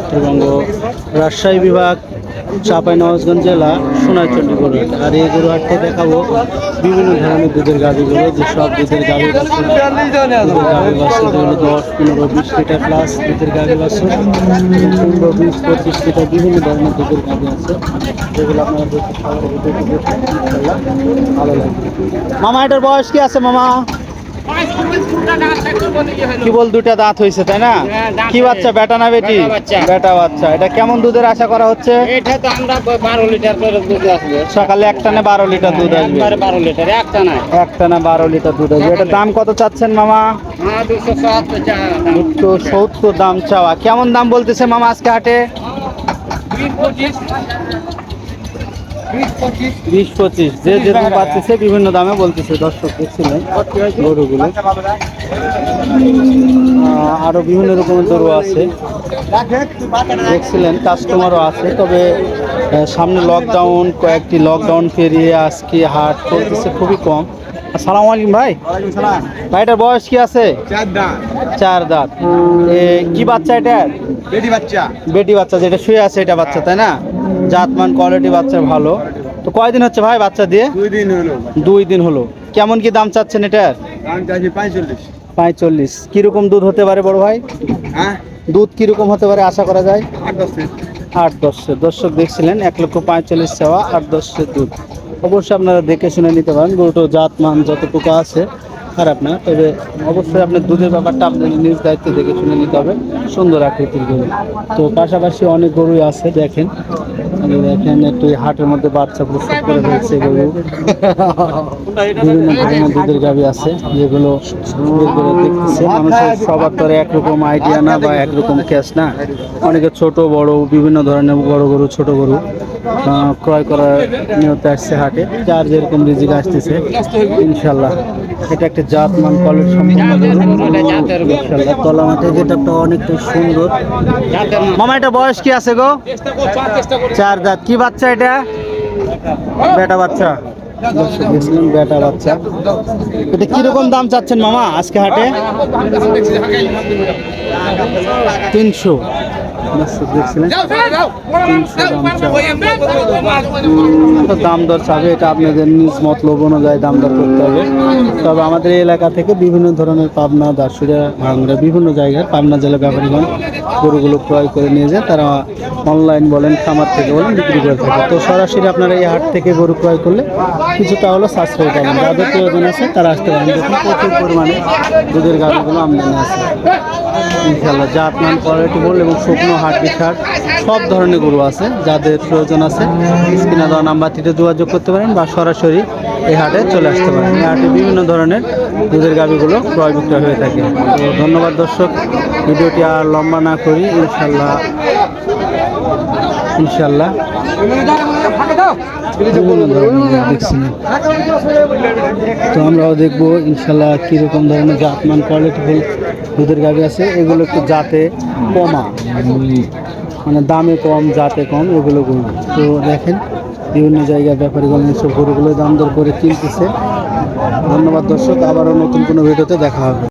উত্তরবঙ্গ রাজশাহী বিভাগ চাঁপাইনবাবগঞ্জ জেলা, সোনাইচন্ডী গরুহাট আর এই গরুহাটে দেখাবো বিভিন্ন ধরনের দুধের গাভিগুলো যেসব দুধের গাভি বাছুর দুধের বাছুর যেগুলো দশ, পনেরো, বিশ লিটার প্লাস দুধের বাছুর এবং পনেরো, বিশ, পঁচিশ লিটার বিভিন্ন ধরনের দুধের গাভি আছে। যেগুলো আপনারা ভালো লাগবে। মামা, এটার বয়স কি আছে, মামা? কি বল দুটা দাঁত হয়েছে তাই না? কি বাচ্চা বেটা না বেটি? বেটা বাচ্চা। এটা কেমন দুধের আশা করা হচ্ছে? এটা তো আমরা বারো লিটার করে দুধ আসবে। সকালে একটা না বারো লিটার দুধ আসবে? বারো লিটার একটা নাই একটা না বারো লিটার দুধ আসবে। এটার দাম কত চাচ্ছেন মামা? হ্যাঁ দুশো সত্তর দাম। চাওয়া। কেমন দাম বলতেছে মামা আজকে হাটে? বিশ পঁচিশ। যে যেরকম পাচ্ছে বিভিন্ন দামে বলতেছে দর্শক দেখছিলেন গরুগুলো। আহ, আরও বিভিন্ন রকমের গরু আছে। দেখছিলেন কাস্টমারও আছে। তবে সামনে লকডাউন কয়েকটি লকডাউন পেরিয়ে আজকে হাট চলতেছে খুবই কম। আসসালামু আলাইকুম ভাই। ভাইটার বয়স কি আছে? চার দাঁত। কি বাচ্চা এটা বেটি বাচ্চা। বেটি বাচ্চা যেটা শুয়ে আছে এটা বাচ্চা তাই না? জাতমান কোয়ালিটি বাচ্চা ভালো। তো কয়দিন হচ্ছে ভাই বাচ্চা দিয়ে? দুই দিন হলো দুই দিন হলো। কেমন কি দাম চাচ্ছেন এটার? আমি চাইছি পঁয়তাল্লিশ। পঁয়তাল্লিশ। কীরকম দুধ হতে পারে বড় ভাই? হ্যাঁ? দুধ কীরকম হতে পারে আশা করা যায়? আট দশ আট দশের। দর্শক দেখছিলেন এক লক্ষ পঁয়তাল্লিশ চাওয়া আট দশের দুধ। অবশ্যই আপনারা দেখে শুনে নিতে পারেন। গরুটো জাত মান যতটুকু আছে খারাপ না, তবে অবশ্যই আপনার দুধের ব্যাপারটা আপনাদের নিজ দায়িত্বে দেখে শুনে নিতে হবে। সুন্দর আকৃতির গরু। তো পাশাপাশি অনেক গরুই আছে, দেখেন। দেখেন একটু হাটের মধ্যে বাচ্চা প্রস্তুত করে ফেলছে গরু। বিভিন্ন ধরনের দুধের গাভি আছে, যেগুলো দেখতেছে। মানুষের সবার তো একরকম আইডিয়া না বা একরকম ক্যাশ না। অনেকে ছোট, বড়, বিভিন্ন ধরনের বড় গরু, ছোট গরু ক্রয় করার নিয়তে আসছে হাটে। যার যেরকম রিজিক আসতেছে, ইনশাল্লাহ। এটা একটা জাত মান কলের সম্পূর্ণ তলা মাঠে যেটা অনেকটা সুন্দর মামা এটা বয়স কি আছে গো চার দাঁত কি বাচ্চা এটা বেটা বাচ্চা বেটা বাচ্চা এটা কীরকম দাম চাচ্ছেন মামা আজকে হাটে তিনশো দাম দর চাবে এটা আপনাদের নিজ মতলব অনুযায়ী দাম দর করতে হবে। তবে আমাদের এলাকা থেকে বিভিন্ন ধরনের পাবনা দাসুরিয়া ভাঙড়া বিভিন্ন জায়গার পাবনা জেলা ব্যাপারীগণ গরুগুলো ক্রয় করে নিয়ে যায়। তারা অনলাইন বলেন খামার থেকে বলেন বিক্রি করে থাকে। তো সরাসরি আপনারা এই হাট থেকে গরু ক্রয় করলে কিছুটা হলো সাশ্রয় পাবেন। যাদের প্রয়োজন আছে তারা আসতে পারেন। দেখুন প্রচুর পরিমাণে দুধের গাড়িগুলো আমদানি আছে। ইনশাল্লাহ আপনার কোয়ালিটি বল এবং শুকনো হাট বিশাট সব ধরনের গরু আছে যাদের প্রয়োজন আছে। স্ক্রিনে দেওয়া নাম্বারটিতে যোগাযোগ করতে পারেন বা সরাসরি এই হাটে চলে আসতে পারেন। এই হাটে বিভিন্ন ধরনের দুধের গাভিগুলো ক্রয় বিক্রয় হয়ে থাকে। তো ধন্যবাদ দর্শক, ভিডিওটি আর লম্বা না করি, ইনশাল্লাহ ইনশাল্লাহ। তো আমরাও দেখব ইনশাল্লাহ কীরকম ধরনের জাতমান কোয়ালিটিফুল দুধের গাভী আছে, এগুলো একটু জাতে কমা। মানে দামে কম, জাতে কম, এগুলো তো দেখেন, বিভিন্ন জায়গায় ব্যাপারীগুলো সব গরুগুলো দাম দর করে কিনতেছে। ধন্যবাদ দর্শক, আবারও নতুন কোনো ভিডিওতে দেখা হবে।